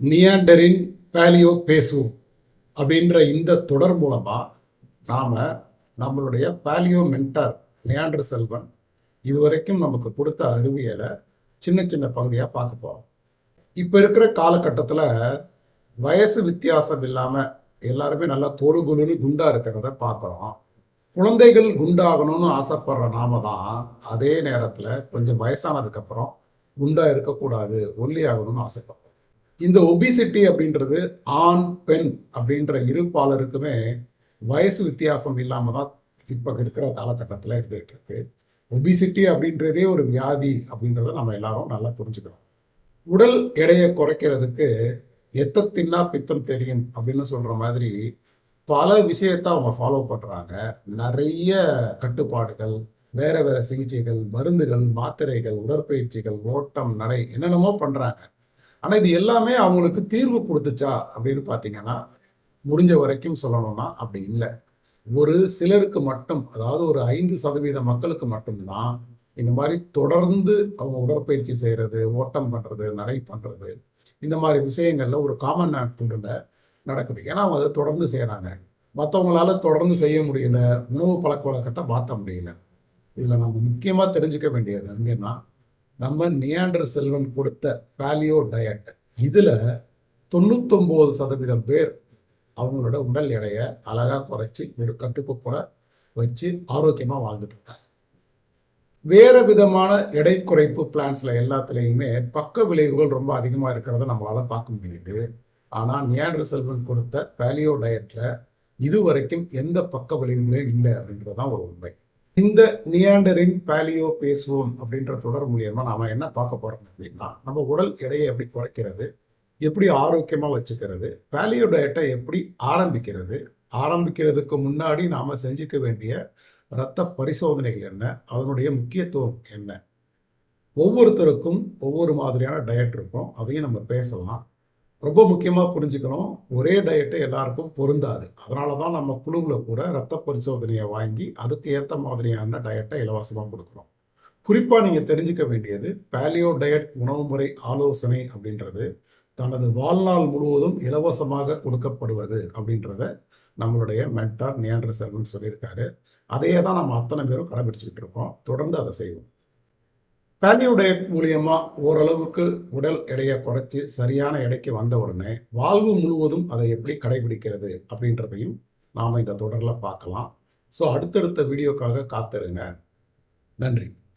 நியாண்டரின் paleo பேசுவோம் அப்படின்ற இந்த தொடர் மூலமாக நாம் நம்மளுடைய பேலியோ மென்டார் நியாண்டர் செல்வன் இதுவரைக்கும் நமக்கு கொடுத்த அறிவியலை சின்ன சின்ன பகுதியாக பார்க்க போகிறோம் இப்போ இருக்கிற காலகட்டத்தில் வயசு வித்தியாசம் இல்லாமல் எல்லாருமே நல்லா கொரு கொழுன்னு குண்டாக இருக்கிறத பார்க்குறோம். குழந்தைகள் குண்டாகணும்னு ஆசைப்படுற நாம தான் அதே நேரத்தில் கொஞ்சம் வயசானதுக்கப்புறம் குண்டாக இருக்கக்கூடாது ஒல்லியாகணும்னு ஆசைப்படுறோம். இந்த ஒபிசிட்டி அப்படின்றது ஆண் பெண் அப்படின்ற இரு பாலருக்குமே வயசு வித்தியாசம் இல்லாமல் தான் இப்போ இருக்கிற காலகட்டத்தில் இருந்துகிட்டு இருக்கு. ஒபிசிட்டி அப்படின்றதே ஒரு வியாதி அப்படின்றத நம்ம எல்லாரும் நல்லா புரிஞ்சுக்கிறோம் உடல் எடையை குறைக்கிறதுக்கு எத்த தின்னா பித்தம் தெரியும் அப்படின்னு சொல்கிற மாதிரி பல விஷயத்த அவங்க ஃபாலோ பண்ணுறாங்க நிறைய கட்டுப்பாடுகள் வேற வேற சிகிச்சைகள் மருந்துகள் மாத்திரைகள் உடற்பயிற்சிகள் ஓட்டம் நடை என்னென்னமோ பண்ணுறாங்க ஆனால் இது எல்லாமே அவங்களுக்கு தீர்வு கொடுத்துச்சா அப்படின்னு பார்த்தீங்கன்னா முடிஞ்ச வரைக்கும் சொல்லணும்னா அப்படி இல்லை. ஒரு சிலருக்கு மட்டும் அதாவது ஒரு ஐந்து சதவீத மக்களுக்கு மட்டும்தான் இந்த மாதிரி தொடர்ந்து அவங்க உடற்பயிற்சி செய்கிறது ஓட்டம் பண்ணுறது நடை பண்ணுறது இந்த மாதிரி விஷயங்கள்ல ஒரு காமன் ஆக்டில் நடக்குது. ஏன்னா அவங்க அதை தொடர்ந்து செய்கிறாங்க மற்றவங்களால தொடர்ந்து செய்ய முடியல உணவு பழக்க வழக்கத்தை மாற்ற முடியல. இதில் நம்ம முக்கியமாக தெரிஞ்சுக்க வேண்டியது என்னன்னா நம்ம நியாண்டர் செல்வன் கொடுத்த பேலியோ டயட் இதில் தொண்ணூத்தொம்போது சதவீதம் பேர் அவங்களோட உடல் எடையை அழகாக குறைச்சி ஒரு கட்டுக்கோப்போட வச்சு ஆரோக்கியமாக வாழ்ந்துட்டு இருக்காங்க. வேறு விதமான எடை குறைப்பு பிளான்ஸில் எல்லாத்துலேயுமே பக்க விளைவுகள் ரொம்ப அதிகமாக இருக்கிறத நம்மளால் பார்க்க முடியுது. ஆனால் நியாண்டர் செல்வன் கொடுத்த பேலியோ டயட்டில் இதுவரைக்கும் எந்த பக்க விளைவுமே இல்லை அப்படின்றதுதான் ஒரு உண்மை. இந்த நியாண்டரின் பேலியோ பேசுவோம் அப்படின்ற தொடர் மூலியமா நாம என்ன பார்க்க போறோம் அப்படின்னா நம்ம உடல் எடையை எப்படி குறைக்கிறது எப்படி ஆரோக்கியமா வச்சுக்கிறது பேலியோ டயட்டை எப்படி ஆரம்பிக்கிறது ஆரம்பிக்கிறதுக்கு முன்னாடி நாம செஞ்சுக்க வேண்டிய இரத்த பரிசோதனைகள் என்ன அதனுடைய முக்கியத்துவம் என்ன? ஒவ்வொருத்தருக்கும் ஒவ்வொரு மாதிரியான டயட் இருக்கும். அதையும் நம்ம பேசலாம். ரொம்ப முக்கியமாக புரிஞ்சுக்கணும். ஒரே டயட்டை எல்லாருக்கும் பொருந்தாது. அதனால தான் நம்ம குழுவில் கூட ரத்த பரிசோதனையை வாங்கி அதுக்கு ஏற்ற மாதிரியான டயட்டை இலவசமாக கொடுக்குறோம். குறிப்பாக நீங்கள் தெரிஞ்சுக்க வேண்டியது பேலியோ டயட் உணவு முறை ஆலோசனை அப்படின்றது தனது வாழ்நாள் முழுவதும் இலவசமாக கொடுக்கப்படுவது அப்படின்றத நம்மளுடைய மென்டார் நியாண்டர் செல்வன் சொல்லியிருக்காரு. அதையே தான் நம்ம அத்தனை பேரும் கடைபிடிச்சிக்கிட்டு இருக்கோம். தொடர்ந்து அதை செய்வோம். பேலியோ டயட் மூலியமா ஓரளவுக்கு உடல் எடையை குறைச்சி சரியான எடைக்கு வந்த உடனே வாழ்வு முழுவதும் அதை எப்படி கடைபிடிக்கிறது அப்படின்றதையும் நாம் இந்த தொடரில் பார்க்கலாம். ஸோ அடுத்தடுத்த வீடியோக்காக காத்திருங்க. நன்றி.